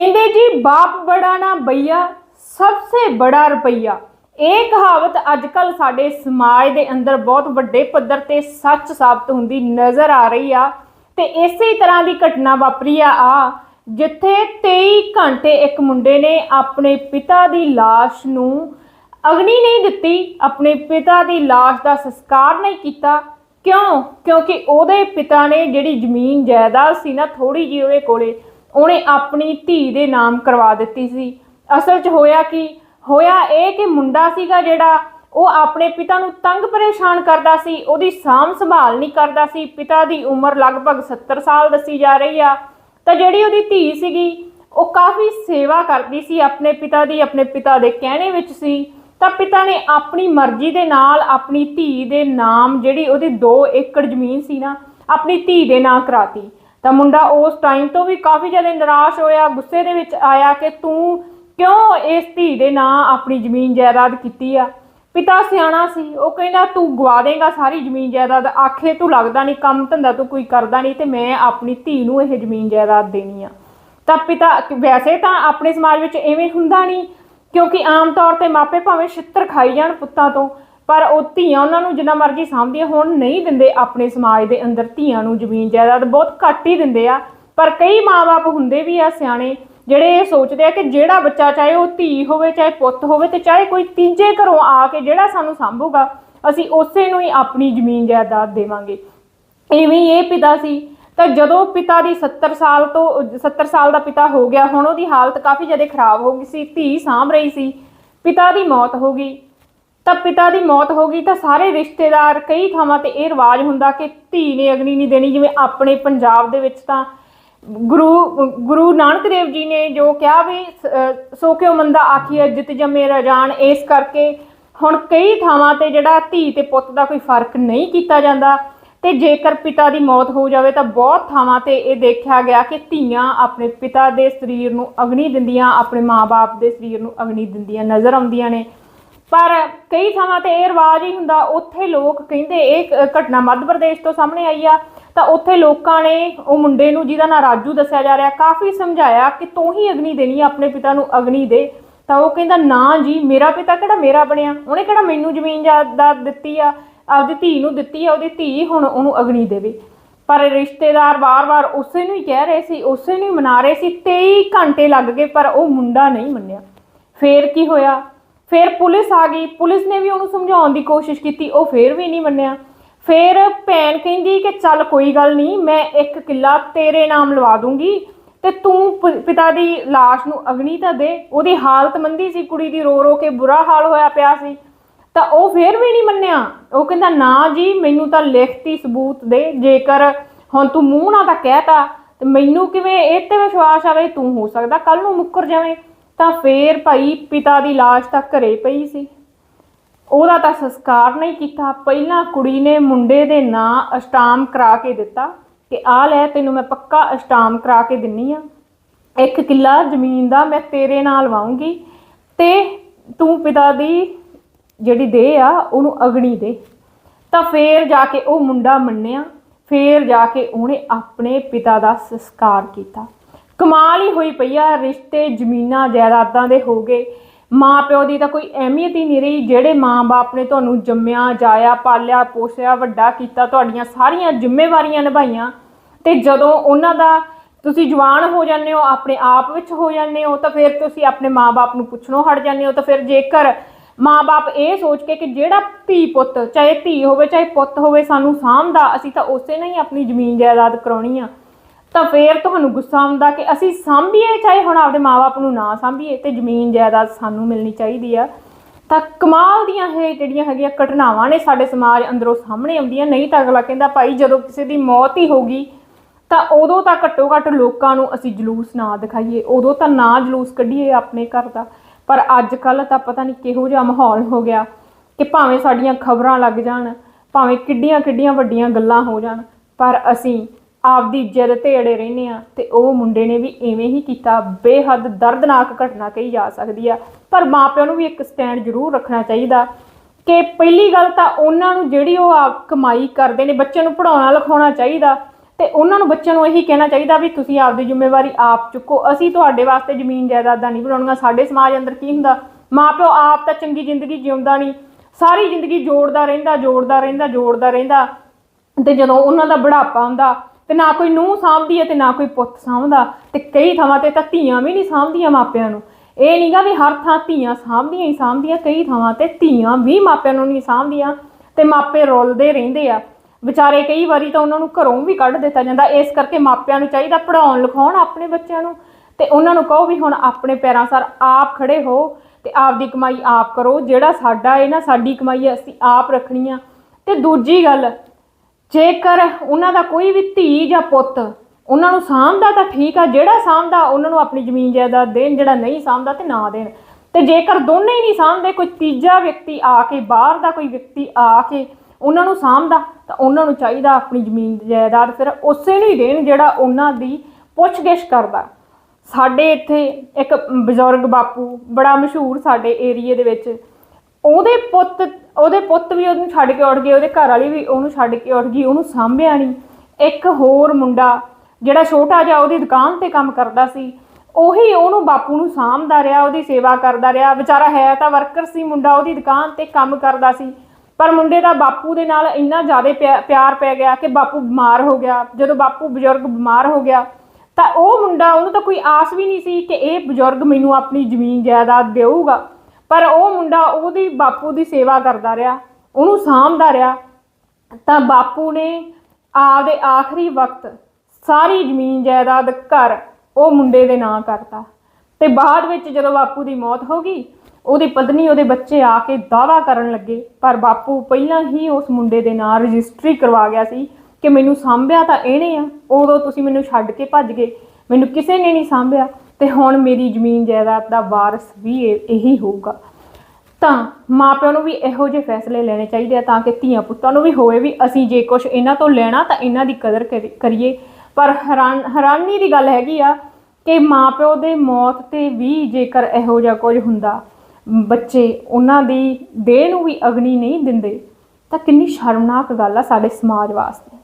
ਕਹਿੰਦੇ ਜੀ, ਬਾਪ ਬੜਾ ਨਾ ਭਈਆ ਸਭਸੇ ਬੜਾ ਰੁਪਈਆ। ਇਹ ਕਹਾਵਤ ਅੱਜਕੱਲ ਸਾਡੇ ਸਮਾਜ ਦੇ ਅੰਦਰ ਬਹੁਤ ਵੱਡੇ ਪੱਧਰ ਤੇ ਸੱਚ ਸਾਬਤ ਹੁੰਦੀ ਨਜ਼ਰ ਆ ਰਹੀ ਆ। ਤੇ ਇਸੇ ਤਰ੍ਹਾਂ ਦੀ ਘਟਨਾ ਵਾਪਰੀ ਆ ਆ, ਜਿੱਥੇ 23 ਘੰਟੇ ਇੱਕ ਮੁੰਡੇ ਨੇ ਆਪਣੇ ਪਿਤਾ ਦੀ ਲਾਸ਼ ਨੂੰ ਅਗਨੀ ਨਹੀਂ ਦਿੱਤੀ, ਆਪਣੇ ਪਿਤਾ ਦੀ ਲਾਸ਼ ਦਾ ਸੰਸਕਾਰ ਨਹੀਂ ਕੀਤਾ। ਕਿਉਂ? ਕਿਉਂਕਿ ਉਹਦੇ ਪਿਤਾ ਨੇ ਜਿਹੜੀ ਜ਼ਮੀਨ ਜਾਇਦਾਦ ਸੀ ਨਾ ਥੋੜੀ ਜਿਹੀ ਉਹਦੇ ਕੋਲੇ ਉਹਨੇ ਆਪਣੀ ਧੀ ਦੇ ਨਾਮ ਕਰਵਾ ਦਿੱਤੀ ਸੀ। ਅਸਲ 'ਚ ਹੋਇਆ ਕਿ? ਹੋਇਆ ਇਹ ਕਿ ਮੁੰਡਾ ਸੀਗਾ ਜਿਹੜਾ ਉਹ ਆਪਣੇ ਪਿਤਾ ਨੂੰ ਤੰਗ ਪਰੇਸ਼ਾਨ ਕਰਦਾ ਸੀ, ਉਹਦੀ ਸਾਂਭ ਸੰਭਾਲ ਨਹੀਂ ਕਰਦਾ ਸੀ। ਪਿਤਾ ਦੀ ਉਮਰ ਲਗਭਗ 70 ਸਾਲ ਦੱਸੀ ਜਾ ਰਹੀ ਆ। ਤਾਂ ਜਿਹੜੀ ਉਹਦੀ ਧੀ ਸੀਗੀ, ਉਹ ਕਾਫੀ ਸੇਵਾ ਕਰਦੀ ਸੀ ਆਪਣੇ ਪਿਤਾ ਦੀ, ਆਪਣੇ ਪਿਤਾ ਦੇ ਕਹਿਣੇ ਵਿੱਚ ਸੀ। ਤਾਂ ਪਿਤਾ ਨੇ ਆਪਣੀ ਮਰਜ਼ੀ ਦੇ ਨਾਲ ਆਪਣੀ ਧੀ ਦੇ ਨਾਮ ਜਿਹੜੀ ਉਹਦੀ 2 ਏਕੜ ਜ਼ਮੀਨ ਸੀ ਨਾ, ਆਪਣੀ ਧੀ ਦੇ ਨਾਂ ਕਰਾਤੀ। ਤਾਂ ਮੁੰਡਾ ਉਸ ਟਾਈਮ ਤੋਂ ਵੀ ਕਾਫੀ ਜ਼ਿਆਦਾ ਨਿਰਾਸ਼ ਹੋਇਆ, ਗੁੱਸੇ ਦੇ ਵਿੱਚ ਆਇਆ ਕਿ ਤੂੰ ਕਿਉਂ ਇਸ ਧੀ ਦੇ ਨਾਂ ਆਪਣੀ ਜ਼ਮੀਨ ਜਾਇਦਾਦ ਕੀਤੀ ਆ? ਪਿਤਾ ਸਿਆਣਾ ਸੀ, ਉਹ ਕਹਿੰਦਾ, ਤੂੰ ਗਵਾ ਦੇਗਾ ਸਾਰੀ ਜ਼ਮੀਨ ਜਾਇਦਾਦ। ਆਖੇ, ਤੂੰ ਲੱਗਦਾ ਨਹੀਂ ਕੰਮ ਧੰਦਾ ਤੂੰ ਕੋਈ ਕਰਦਾ ਨਹੀਂ ਤੇ ਮੈਂ ਆਪਣੀ ਧੀ ਨੂੰ ਇਹ ਜ਼ਮੀਨ ਜਾਇਦਾਦ ਦੇਣੀ ਆ। ਤਾਂ ਪਿਤਾ, ਵੈਸੇ ਤਾਂ ਆਪਣੇ ਸਮਾਜ ਵਿੱਚ ਐਵੇਂ ਹੁੰਦਾ ਨਹੀਂ ਕਿਉਂਕਿ ਆਮ ਤੌਰ ਤੇ ਮਾਪੇ ਭਾਵੇਂ ਛਿੱਤਰ ਖਾਈ ਜਾਣ ਪੁੱਤਾਂ ਤੋਂ ਪਰ ਉਹ ਧੀਆਂ ਉਹਨਾਂ ਨੂੰ ਜਿੰਨਾ ਮਰਜ਼ੀ ਸਾਂਭਦੀਆਂ ਹੁਣ, ਨਹੀਂ ਦਿੰਦੇ ਆਪਣੇ ਸਮਾਜ ਦੇ ਅੰਦਰ ਧੀਆਂ ਨੂੰ ਜ਼ਮੀਨ ਜਾਇਦਾਦ ਬਹੁਤ ਘੱਟ ਹੀ ਦਿੰਦੇ ਆ। ਪਰ ਕਈ ਮਾਪੇ ਹੁੰਦੇ ਵੀ ਆ ਸਿਆਣੇ, ਜਿਹੜੇ ਇਹ ਸੋਚਦੇ ਆ ਕਿ ਜਿਹੜਾ ਬੱਚਾ ਚਾਹੇ ਉਹ ਧੀ ਹੋਵੇ, ਚਾਹੇ ਪੁੱਤ ਹੋਵੇ ਤੇ ਚਾਹੇ ਕੋਈ ਤੀਜੇ ਘਰੋਂ ਆ ਕੇ ਜਿਹੜਾ ਸਾਨੂੰ ਸਾਂਭੂਗਾ, ਅਸੀਂ ਉਸੇ ਨੂੰ ਹੀ ਆਪਣੀ ਜ਼ਮੀਨ ਜਾਇਦਾਦ ਦੇਵਾਂਗੇ। ਇਵੇਂ ਹੀ ਇਹ ਪਿਤਾ ਸੀ। ਤਾਂ ਜਦੋਂ ਪਿਤਾ ਦੀ 70 ਸਾਲ ਤੋਂ 70 ਸਾਲ ਦਾ ਪਿਤਾ ਹੋ ਗਿਆ, ਹੁਣ ਉਹਦੀ ਹਾਲਤ ਕਾਫੀ ਜ਼ਿਆਦਾ ਖਰਾਬ ਹੋ ਗਈ ਸੀ, ਧੀ ਸਾਂਭ ਰਹੀ ਸੀ। ਪਿਤਾ ਦੀ ਮੌਤ ਹੋ ਗਈ। ਤਾਂ ਪਿਤਾ ਦੀ ਮੌਤ ਹੋ ਗਈ ਤਾਂ ਸਾਰੇ ਰਿਸ਼ਤੇਦਾਰ ਕਈ ਥਾਵਾਂ ਤੇ ਇਹ ਰਿਵਾਜ ਹੁੰਦਾ ਕਿ ਧੀ ਨੇ ਅਗਨੀ ਨਹੀਂ ਦੇਣੀ ਜਿਵੇਂ ਆਪਣੇ ਪੰਜਾਬ ਦੇ ਵਿੱਚ ਤਾਂ ਗੁਰੂ ਗੁਰੂ ਨਾਨਕ ਦੇਵ ਜੀ ਨੇ ਜੋ ਕਿਹਾ ਵੀ ਅਹ, ਸੋ ਕਿਉ ਮੰਦਾ ਆਖੀਐ ਜਿਤ ਜੰਮੇ ਰਜਾਨ ਇਸ ਕਰਕੇ ਹੁਣ ਕਈ ਥਾਵਾਂ ਤੇ ਜਿਹੜਾ ਧੀ ਤੇ ਪੁੱਤ ਦਾ ਕੋਈ ਫ਼ਰਕ ਨਹੀਂ ਕੀਤਾ ਜਾਂਦਾ ਤੇ ਜੇਕਰ ਪਿਤਾ ਦੀ ਮੌਤ ਹੋ ਜਾਵੇ ਤਾਂ ਬਹੁਤ ਥਾਵਾਂ ਤੇ ਇਹ ਦੇਖਿਆ ਗਿਆ ਕਿ ਧੀਆਂ ਆਪਣੇ ਪਿਤਾ ਦੇ ਸਰੀਰ ਨੂੰ ਅਗਨੀ ਦਿੰਦੀਆਂ ਆਪਣੇ ਮਾਪੇ ਦੇ ਸਰੀਰ ਨੂੰ ਅਗਨੀ ਦਿੰਦੀਆਂ ਨਜ਼ਰ ਆਉਂਦੀਆਂ ਨੇ। ਪਰ ਕਈ ਥਾਵਾਂ ਤੇ ਇਹ ਰਿਵਾਜ ਹੀ ਹੁੰਦਾ, ਉੱਥੇ ਲੋਕ ਕਹਿੰਦੇ ਇਹ ਘਟਨਾ ਮੱਧ ਪ੍ਰਦੇਸ਼ ਤੋਂ ਸਾਹਮਣੇ ਆਈ ਆ, ਤਾਂ ਉੱਥੇ ਲੋਕਾਂ ਨੇ ਉਹ ਮੁੰਡੇ ਨੂੰ ਜਿਹਦਾ ਨਾਂ ਰਾਜੂ ਦੱਸਿਆ ਜਾ ਰਿਹਾ, ਕਾਫੀ ਸਮਝਾਇਆ ਕਿ ਤੂੰ ਹੀ ਅਗਨੀ ਦੇਣੀ ਆਪਣੇ ਪਿਤਾ ਨੂੰ ਅਗਨੀ ਦੇ। ਤਾਂ ਉਹ ਕਹਿੰਦਾ, ਨਾ ਜੀ, ਮੇਰਾ ਪਿਤਾ ਕਿਹੜਾ ਮੇਰਾ ਬਣਿਆ? ਉਹਨੇ ਕਿਹੜਾ ਮੈਨੂੰ ਜ਼ਮੀਨ ਜਾਇਦਾਦ ਦਿੱਤੀ ਆ, ਆਪਦੀ ਧੀ ਨੂੰ ਦਿੱਤੀ ਆ, ਉਹਦੀ ਧੀ ਹੁਣ ਉਹਨੂੰ ਅਗਨੀ ਦੇਵੇ। ਪਰ ਰਿਸ਼ਤੇਦਾਰ ਵਾਰ-ਵਾਰ ਉਸੇ ਨੂੰ ਹੀ ਕਹਿ ਰਹੇ ਸੀ, ਉਸੇ ਨੂੰ ਹੀ ਮਨਾ ਰਹੇ ਸੀ 23 ਘੰਟੇ ਲੱਗ ਗਏ, ਪਰ ਉਹ ਮੁੰਡਾ ਨਹੀਂ ਮੰਨਿਆ। ਫੇਰ ਕੀ ਹੋਇਆ? ਫਿਰ ਪੁਲਿਸ ਆ ਗਈ। ਪੁਲਿਸ ਨੇ ਵੀ ਉਹਨੂੰ ਸਮਝਾਉਣ ਦੀ ਕੋਸ਼ਿਸ਼ ਕੀਤੀ, ਉਹ ਫਿਰ ਵੀ ਨਹੀਂ ਮੰਨਿਆ। ਫਿਰ ਭੈਣ ਕਹਿੰਦੀ ਕਿ ਚੱਲ ਕੋਈ ਗੱਲ ਨਹੀਂ, ਮੈਂ ਇੱਕ ਕਿੱਲਾ ਤੇਰੇ ਨਾਮ ਲਵਾ ਦੂੰਗੀ ਤੇ ਤੂੰ ਪਿਤਾ ਦੀ ਲਾਸ਼ ਨੂੰ ਅਗਨੀ ਤਾਂ ਦੇ। ਉਹਦੀ ਹਾਲਤ ਮੰਦੀ ਸੀ, ਕੁੜੀ ਦੀ ਰੋ ਰੋ ਕੇ ਬੁਰਾ ਹਾਲ ਹੋਇਆ ਪਿਆ ਸੀ। ਤਾਂ ਉਹ ਫੇਰ ਵੀ ਨਹੀਂ ਮੰਨਿਆ। ਉਹ ਕਹਿੰਦਾ, ਨਾ ਜੀ, ਮੈਨੂੰ ਤਾਂ ਲਿਖਤੀ ਸਬੂਤ ਦੇ, ਜੇਕਰ ਹੁਣ ਤੂੰ ਮੂੰਹ ਨਾਲ ਤਾਂ ਕਹਿਤਾ, ਤੇ ਮੈਨੂੰ ਕਿਵੇਂ, ਇਹ ਤੇ ਵਿਸ਼ਵਾਸ ਆਵੇ ਤੂੰ ਹੋ ਸਕਦਾ ਕੱਲ ਨੂੰ ਮੁੱਕਰ ਜਾਵੇਂ। ਤਾਂ ਫੇਰ ਭਾਈ ਪਿਤਾ ਦੀ ਲਾਸ਼ ਤਾਂ ਘਰੇ ਪਈ ਸੀ। ਉਹਦਾ ਤਾਂ ਸੰਸਕਾਰ ਨਹੀਂ ਕੀਤਾ। ਪਹਿਲਾਂ ਕੁੜੀ ਨੇ ਮੁੰਡੇ ਦੇ ਨਾਂ ਅਸ਼ਟਾਮ ਕਰਾ ਕੇ ਦਿੱਤਾ ਕਿ ਆ ਲੈ, ਤੈਨੂੰ ਮੈਂ ਪੱਕਾ ਅਸ਼ਟਾਮ ਕਰਾ ਕੇ ਦਿੰਨੀ ਆ। ਇੱਕ ਕਿੱਲਾ ਜ਼ਮੀਨ ਦਾ ਮੈਂ ਤੇਰੇ ਨਾਲ ਲਵਾਉਂਗੀ ਤੇ ਤੂੰ ਪਿਤਾ ਦੀ ਜਿਹੜੀ ਦੇ ਆ, ਉਹਨੂੰ ਅਗਣੀ ਦੇ। ਤਾਂ ਫੇਰ ਜਾ ਕੇ ਉਹ ਮੁੰਡਾ ਮੰਨਿਆ। ਫੇਰ ਜਾ ਕੇ ਉਹਨੇ ਆਪਣੇ ਪਿਤਾ ਦਾ ਸੰਸਕਾਰ ਕੀਤਾ। ਕਮਾਲ ਹੀ ਹੋਈ ਪਈ ਆ, ਰਿਸ਼ਤੇ, ਜ਼ਮੀਨਾਂ, ਜਾਇਦਾਦਾਂ ਦੇ ਹੋ ਗਏ। ਮਾਂ ਪਿਓ ਦੀ ਤਾਂ ਕੋਈ ਅਹਿਮੀਅਤ ਹੀ ਨਹੀਂ ਰਹੀ, ਜਿਹੜੇ ਮਾਂ-ਬਾਪ ਨੇ ਤੁਹਾਨੂੰ ਜੰਮਿਆ, ਜਾਇਆ, ਪਾਲਿਆ, ਪੋਸਿਆ, ਵੱਡਾ ਕੀਤਾ, ਤੁਹਾਡੀਆਂ ਸਾਰੀਆਂ ਜ਼ਿੰਮੇਵਾਰੀਆਂ ਨਿਭਾਈਆਂ। ਤੇ ਜਦੋਂ ਉਹਨਾਂ ਦਾ ਤੁਸੀਂ ਜਵਾਨ ਹੋ ਜਾਂਦੇ ਹੋ, ਆਪਣੇ ਆਪ ਵਿੱਚ ਹੋ ਜਾਂਦੇ ਹੋ, ਤਾਂ ਫਿਰ ਤੁਸੀਂ ਆਪਣੇ ਮਾਂ-ਬਾਪ ਨੂੰ ਪੁੱਛਣੋਂ ਹਟ ਜਾਂਦੇ ਹੋ। ਤਾਂ ਫਿਰ ਜੇਕਰ ਮਾਂ-ਬਾਪ ਇਹ ਸੋਚ ਕੇ ਕਿ ਜਿਹੜਾ ਧੀ ਪੁੱਤ, ਚਾਹੇ ਧੀ ਹੋਵੇ, ਚਾਹੇ ਪੁੱਤ ਹੋਵੇ, ਸਾਨੂੰ ਸਾਂਭਦਾ, ਅਸੀਂ ਤਾਂ ਉਸੇ ਨਾਲ ਹੀ ਆਪਣੀ ਜ਼ਮੀਨ ਜਾਇਦਾਦ ਕਰਾਉਣੀ ਆ। ਤਾਂ ਫੇਰ ਤੁਹਾਨੂੰ ਗੁੱਸਾ ਆਉਂਦਾ ਕਿ ਅਸੀਂ ਸਾਂਭੀਏ, ਚਾਹੇ ਹੁਣ ਆਪਦੇ ਮਾਪੇ ਨੂੰ ਨਾ ਸਾਂਭੀਏ, ਤੇ ਜ਼ਮੀਨ ਜਾਇਦਾਦ ਸਾਨੂੰ ਮਿਲਣੀ ਚਾਹੀਦੀ ਆ। ਤਾਂ ਕਮਾਲ ਦੀਆਂ ਇਹ ਜਿਹੜੀਆਂ ਹੈਗੀਆਂ ਘਟਨਾਵਾਂ ਨੇ ਸਾਡੇ ਸਮਾਜ ਅੰਦਰੋਂ ਸਾਹਮਣੇ ਆਉਂਦੀਆਂ। ਨਹੀਂ ਤਾਂ ਅਗਲਾ ਕਹਿੰਦਾ, ਭਾਈ, ਜਦੋਂ ਕਿਸੇ ਦੀ ਮੌਤ ਹੀ ਹੋਗੀ ਤਾਂ ਉਦੋਂ ਤਾਂ ਘੱਟੋ ਘੱਟ ਲੋਕਾਂ ਨੂੰ ਅਸੀਂ ਜਲੂਸ ਨਾ ਦਿਖਾਈਏ। ਉਦੋਂ ਤਾਂ ਨਾ ਜਲੂਸ ਕੱਢੀਏ ਆਪਣੇ ਘਰ ਦਾ। ਪਰ ਅੱਜ ਕੱਲ ਤਾਂ ਪਤਾ ਨਹੀਂ ਕਿਹੋ ਜਿਹਾ ਮਾਹੌਲ ਹੋ ਗਿਆ ਕਿ ਭਾਵੇਂ ਸਾਡੀਆਂ ਖਬਰਾਂ ਲੱਗ ਜਾਣ, ਭਾਵੇਂ ਕਿੱਡੀਆਂ ਕਿੱਡੀਆਂ ਵੱਡੀਆਂ ਗੱਲਾਂ ਹੋ ਜਾਣ, ਪਰ ਅਸੀਂ ਆਪਦੀ ਜਿੱਦ ਤੇ ਅੜੇ ਰਹਿੰਦੇ ਆ ਤੇ ਉਹ ਮੁੰਡੇ ਨੇ ਵੀ ਐਵੇਂ ਹੀ ਕੀਤਾ। ਬੇਹੱਦ ਦਰਦਨਾਕ ਘਟਨਾ ਕਹੀ ਜਾ ਸਕਦੀ ਆ। ਪਰ ਮਾਪਿਆਂ ਨੂੰ ਵੀ ਇੱਕ ਸਟੈਂਡ ਜ਼ਰੂਰ ਰੱਖਣਾ ਚਾਹੀਦਾ ਕਿ ਪਹਿਲੀ ਗੱਲ ਤਾਂ ਉਹਨਾਂ ਨੂੰ ਜਿਹੜੀ ਉਹ ਆਪ ਕਮਾਈ ਕਰਦੇ ਨੇ, ਬੱਚਿਆਂ ਨੂੰ ਪੜਾਉਣਾ ਲਿਖਾਉਣਾ ਚਾਹੀਦਾ ਤੇ ਉਹਨਾਂ ਨੂੰ ਬੱਚਿਆਂ ਨੂੰ ਇਹੀ ਕਹਿਣਾ ਚਾਹੀਦਾ ਵੀ ਤੁਸੀਂ ਆਪਦੀ ਜ਼ਿੰਮੇਵਾਰੀ ਆਪ ਚੁੱਕੋ। ਅਸੀਂ ਤੁਹਾਡੇ ਵਾਸਤੇ ਜ਼ਮੀਨ ਜਾਇਦਾਦਾਂ ਨਹੀਂ ਬਣਾਉਣੀਆਂ। ਸਾਡੇ ਸਮਾਜ ਅੰਦਰ ਕੀ ਹੁੰਦਾ? ਮਾਪਿਓ ਆਪ ਤਾਂ ਚੰਗੀ ਜ਼ਿੰਦਗੀ ਜਿਉਂਦਾ ਨਹੀਂ। ਸਾਰੀ ਜ਼ਿੰਦਗੀ ਜੋੜਦਾ ਰਹਿੰਦਾ ਜੋੜਦਾ ਰਹਿੰਦਾ ਜੋੜਦਾ ਰਹਿੰਦਾ ਤੇ ਜਦੋਂ ਉਹਨਾਂ ਦਾ ਬੁਢਾਪਾ ਹੁੰਦਾ ਤੇ ਨਾ ਕੋਈ ਨੂੰਹ ਸਾਂਭਦੀ ਹੈ ਤੇ ਨਾ ਕੋਈ ਪੁੱਤ ਸਾਂਭਦਾ। ਤੇ ਕਈ ਥਾਵਾਂ ਤੇ ਤਾਂ ਧੀਆਂ ਵੀ ਨਹੀਂ ਸਾਂਭਦੀਆਂ ਮਾਪਿਆਂ ਨੂੰ। ਇਹ ਨਹੀਂਗਾ ਵੀ ਹਰ ਥਾਂ ਧੀਆਂ ਸਾਂਭਦੀਆਂ ਹੀ ਸਾਂਭਦੀਆਂ, ਕਈ ਥਾਵਾਂ ਤੇ ਧੀਆਂ ਵੀ ਮਾਪਿਆਂ ਨੂੰ ਨਹੀਂ ਸਾਂਭਦੀਆਂ। ਤੇ ਮਾਪੇ ਰੁਲਦੇ ਰਹਿੰਦੇ ਆ। ਵਿਚਾਰੇ ਕਈ ਵਾਰੀ ਤਾਂ ਉਹਨਾਂ ਨੂੰ ਘਰੋਂ ਵੀ ਕੱਢ ਦਿੱਤਾ ਜਾਂਦਾ। ਇਸ ਕਰਕੇ ਮਾਪਿਆਂ ਨੂੰ ਚਾਹੀਦਾ ਪੜਾਉਣ ਲਿਖਾਉਣ ਆਪਣੇ ਬੱਚਿਆਂ ਨੂੰ। ਤੇ ਉਹਨਾਂ ਨੂੰ ਕਹੋ ਵੀ ਹੁਣ ਆਪਣੇ ਪੈਰਾਂ ਸਰ ਆਪ ਖੜੇ ਹੋ ਤੇ ਆਪਦੀ ਕਮਾਈ ਆਪ ਕਰੋ। ਜਿਹੜਾ ਸਾਡਾ ਇਹ ਨਾ, ਸਾਡੀ ਕਮਾਈ ਅਸੀਂ ਆਪ ਰੱਖਣੀ ਆ। ਤੇ ਦੂਜੀ ਗੱਲ ਜੇਕਰ ਉਹਨਾਂ ਦਾ ਕੋਈ ਵੀ ਧੀ ਜਾਂ ਪੁੱਤ ਉਹਨਾਂ ਨੂੰ ਸਾਂਭਦਾ ਤਾਂ ਠੀਕ ਆ, ਜਿਹੜਾ ਸਾਂਭਦਾ ਉਹਨਾਂ ਨੂੰ ਆਪਣੀ ਜ਼ਮੀਨ ਜਾਇਦਾਦ ਦੇਣ, ਜਿਹੜਾ ਨਹੀਂ ਸਾਂਭਦਾ ਤੇ ਨਾ ਦੇਣ। ਤੇ ਜੇਕਰ ਦੋਨੇ ਹੀ ਨਹੀਂ ਸਾਂਭਦੇ, ਕੋਈ ਤੀਜਾ ਵਿਅਕਤੀ ਆ ਕੇ, ਬਾਹਰ ਦਾ ਕੋਈ ਵਿਅਕਤੀ ਆ ਕੇ ਉਹਨਾਂ ਨੂੰ ਸਾਂਭਦਾ, ਤਾਂ ਉਹਨਾਂ ਨੂੰ ਚਾਹੀਦਾ ਆਪਣੀ ਜ਼ਮੀਨ ਜਾਇਦਾਦ ਫਿਰ ਉਸੇ ਨੂੰ ਹੀ ਦੇਣ ਜਿਹੜਾ ਉਹਨਾਂ ਦੀ ਪੁੱਛਗਿੱਛ ਕਰਦਾ। ਸਾਡੇ ਇੱਥੇ ਇੱਕ ਬਜ਼ੁਰਗ ਬਾਪੂ ਬੜਾ ਮਸ਼ਹੂਰ ਸਾਡੇ ਏਰੀਏ ਦੇ ਵਿੱਚ ਉਹਦੇ ਪੁੱਤ ਉਹਦੇ ਪੁੱਤ ਵੀ ਉਹਨੂੰ ਛੱਡ ਕੇ ਉੱਠ ਗਏ, ਉਹਦੇ ਘਰ ਵਾਲੀ ਵੀ ਉਹਨੂੰ ਛੱਡ ਕੇ ਉੱਠ ਗਈ, ਉਹਨੂੰ ਸਾਂਭਿਆ ਨਹੀਂ ਇੱਕ ਹੋਰ ਮੁੰਡਾ ਜਿਹੜਾ ਛੋਟਾ ਜਿਹਾ ਉਹਦੀ ਦੁਕਾਨ ਤੇ ਕੰਮ ਕਰਦਾ ਸੀ, ਉਹੀ ਉਹਨੂੰ ਬਾਪੂ ਨੂੰ ਸਾਂਭਦਾ ਰਿਹਾ, ਉਹਦੀ ਸੇਵਾ ਕਰਦਾ ਰਿਹਾ। ਵਿਚਾਰਾ ਹੈ ਤਾਂ ਵਰਕਰ ਸੀ ਮੁੰਡਾ, ਉਹਦੀ ਦੁਕਾਨ ਤੇ ਕੰਮ ਕਰਦਾ ਸੀ। ਪਰ ਮੁੰਡੇ ਦਾ ਬਾਪੂ ਦੇ ਨਾਲ ਇੰਨਾ ਜ਼ਿਆਦਾ ਪਿਆ- ਪਿਆਰ ਪੈ ਗਿਆ ਕਿ ਬਾਪੂ ਬਿਮਾਰ ਹੋ ਗਿਆ। ਜਦੋਂ ਬਾਪੂ ਬਜ਼ੁਰਗ ਬਿਮਾਰ ਹੋ ਗਿਆ, ਤਾਂ ਉਹ ਮੁੰਡਾ, ਉਹਨੂੰ ਤਾਂ ਕੋਈ ਆਸ ਵੀ ਨਹੀਂ ਸੀ ਕਿ ਇਹ ਬਜ਼ੁਰਗ ਮੈਨੂੰ ਆਪਣੀ ਜ਼ਮੀਨ ਜਾਇਦਾਦ ਦੇਊਗਾ। ਪਰ ਉਹ ਮੁੰਡਾ ਉਹਦੀ ਬਾਪੂ ਦੀ ਸੇਵਾ ਕਰਦਾ ਰਿਹਾ, ਉਹਨੂੰ ਸਾਂਭਦਾ ਰਿਹਾ। ਤਾਂ ਬਾਪੂ ਨੇ ਆਪਦੇ ਆਖਰੀ ਵਕਤ ਸਾਰੀ ਜ਼ਮੀਨ ਜਾਇਦਾਦ ਘਰ ਉਹ ਮੁੰਡੇ ਦੇ ਨਾਂ ਕਰਤਾ। ਤੇ ਬਾਅਦ ਵਿੱਚ ਜਦੋਂ ਬਾਪੂ ਦੀ ਮੌਤ ਹੋ ਗਈ, ਉਹਦੀ ਪਤਨੀ ਉਹਦੇ ਬੱਚੇ ਆ ਕੇ ਦਾਵਾ ਕਰਨ ਲੱਗੇ। ਪਰ ਬਾਪੂ ਪਹਿਲਾਂ ਹੀ ਉਸ ਮੁੰਡੇ ਦੇ ਨਾਂ ਰਜਿਸਟਰੀ ਕਰਵਾ ਗਿਆ ਸੀ ਕਿ ਮੈਨੂੰ ਸਾਂਭਿਆ ਤਾਂ ਇਹਨੇ ਆ, ਉਦੋਂ ਤੁਸੀਂ ਮੈਨੂੰ ਛੱਡ ਕੇ ਭੱਜ ਗਏ। ਮੈਨੂੰ ਕਿਸੇ ਨੇ ਨਹੀਂ ਸਾਂਭਿਆ। ਤੇ ਹੁਣ ਮੇਰੀ ਜ਼ਮੀਨ ਜਾਇਦਾਦ ਦਾ ਵਾਰਸ ਵੀ ਇਹ- ਇਹੀ ਹੋਊਗਾ। ਤਾਂ ਮਾਪਿਆਂ ਨੂੰ ਵੀ ਇਹੋ ਜਿਹੇ ਫੈਸਲੇ ਲੈਣੇ ਚਾਹੀਦੇ ਆ, ਤਾਂ ਕਿ ਧੀਆਂ ਪੁੱਤਾਂ ਨੂੰ ਵੀ ਹੋਵੇ ਵੀ ਅਸੀਂ ਜੇ ਕੁਝ ਇਹਨਾਂ ਤੋਂ ਲੈਣਾ ਤਾਂ ਇਹਨਾਂ ਦੀ ਕਦਰ ਕਰੀ- ਕਰੀਏ। ਪਰ ਹੈਰਾਨ, ਹੈਰਾਨੀ ਦੀ ਗੱਲ ਹੈਗੀ ਆ ਕਿ ਮਾਪਿਓ ਦੇ ਮੌਤ ਤੇ ਵੀ ਜੇਕਰ ਇਹੋ ਜਿਹਾ ਕੁਝ ਹੁੰਦਾ, ਬੱਚੇ ਉਹਨਾਂ ਦੀ ਦੇਹ ਨੂੰ ਵੀ ਅਗਨੀ ਨਹੀਂ ਦਿੰਦੇ, ਤਾਂ ਕਿੰਨੀ ਸ਼ਰਮਨਾਕ ਗੱਲ ਆ ਸਾਡੇ ਸਮਾਜ ਵਾਸਤੇ।